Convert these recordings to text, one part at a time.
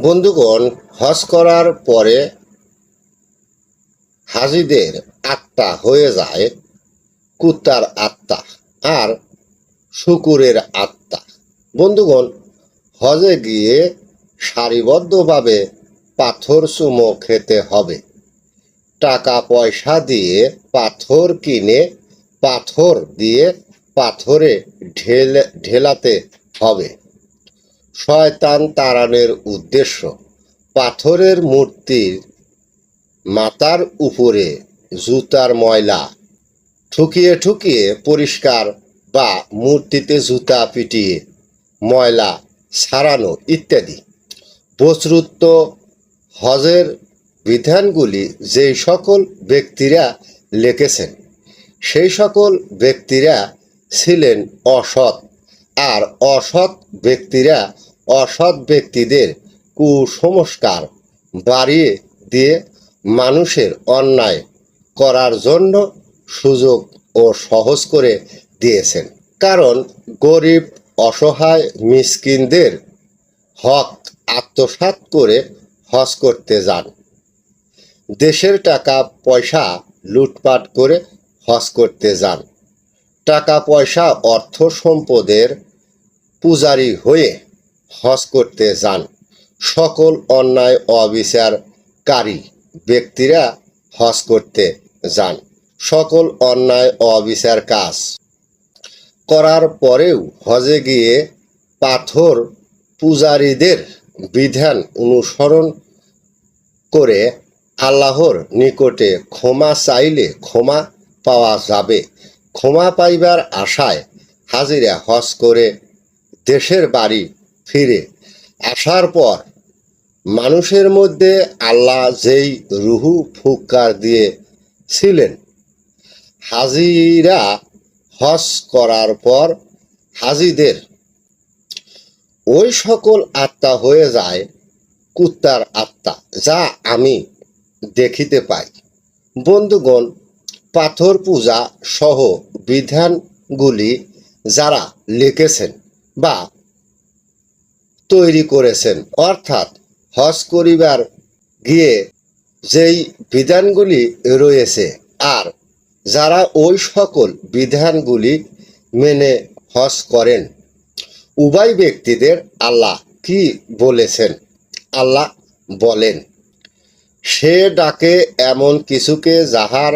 বন্ধুগণ, হজ করার পরে হাজিদের আত্মা হয়ে যায় কুত্তার আত্মা আর শুকুরের আত্মা। বন্ধুগণ, হজে গিয়ে সারিবদ্ধভাবে পাথর চুমো খেতে হবে। টাকা পয়সা দিয়ে পাথর কিনে পাথর দিয়ে পাথরে ঢেল, ঢেলাতে হবে। শয়তান তাড়ানোর উদ্দেশ্য। পাথরের মূর্তির মাথার উপরে জুতার ময়লা। ঠুকিয়ে ঠুকিয়ে পরিষ্কার বা মূর্তিতে জুতা পিটিয়ে ময়লা ছাড়ানো ইত্যাদি। বস্রুত্ব হজের বিধানগুলি যেই সকল ব্যক্তিরা লিখেছেন, সেই সকল ব্যক্তিরা ছিলেন অসৎ। আর অসৎ ব্যক্তিরা অসৎ ব্যক্তিদের কুসংস্কার বাড়িয়ে দিয়ে মানুষের অন্যায় করার জন্য সুযোগ ও সহজ করে দিয়েছেন। কারণ গরিব, অসহায়, মিসকিনদের হক আত্মসাৎ করে হজ করতে যান। দেশের টাকা, পয়সা লুটপাট করে হজ করতে যান। টাকা, পয়সা, অর্থ সম্পদের পূজারী হয়ে হজ করতে যান। সকল অন্যায় অবিচারকারী ব্যক্তিরা হজ করতে যান। সকল অন্যায় অবিচার কাজ করার পরেও হজে গিয়ে পাথর পূজারীদের বিধান অনুসরণ করে আল্লাহর নিকটে ক্ষমা চাইলে ক্ষমা পাওয়া যাবে। ক্ষমা পাইবার আশায় হাজিরা হজ করে দেশের বাড়ি ফিরে আসার পর মানুষের মধ্যে আল্লাহ যেই রুহু ফুৎকার দিয়েছিলেন হাজিরা হজ করার পর হাজিদের ওই সকল আত্মা হয়ে যায় কুত্তার আত্মা, যা আমি দেখিতে পাই। বন্ধুগণ, পাথর পূজা সহ বিধানগুলি যারা লিখেছেন বা তৈরি করেছেন। অর্থাৎ হজ করিবার গিয়ে যেই বিধানগুলি রয়েছে আর যারা ওই সকল বিধানগুলি মেনে হজ করেন, উভয় ব্যক্তিদের আল্লাহ কি বলেছেন? আল্লাহ বলেন, সে ডাকে এমন কিছুকে যাহার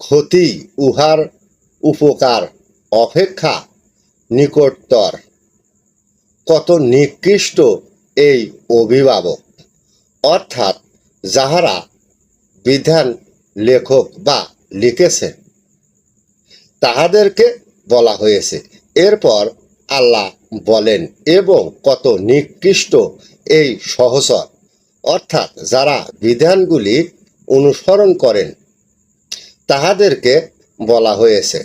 ক্ষতি উহার উপকার, অপেক্ষা নিকটতর। কত নিকৃষ্ট এই অভিভাবক। অর্থাৎ যাহারা বিধান লেখক বা লিখেছেন, তাহাদেরকে বলা হয়েছে। এরপর আল্লাহ বলেন, এবং কত নিকৃষ্ট এই সহসর অর্থাৎ যারা বিধানগুলি অনুসরণ করেন, তাহাদেরকে বলা হয়েছে,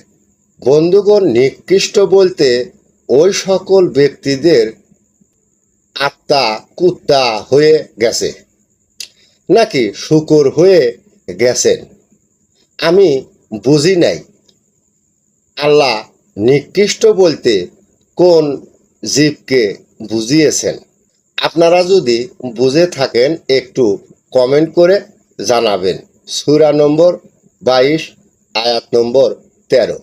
বন্ধুগণ, নিকৃষ্ট বলতে ওই সকল ব্যক্তিদের আত্মা কুত্তা হয়ে গেছে, নাকি শুকর হয়ে গেছেন? আমি বুঝি নাই। আল্লাহ নিকৃষ্ট বলতে কোন জীবকে বুঝিয়েছেন? আপনারা যদি বুঝে থাকেন, একটু কমেন্ট করে জানাবেন। সুরা নম্বর বাইশ, আয়াত নম্বর তেরো।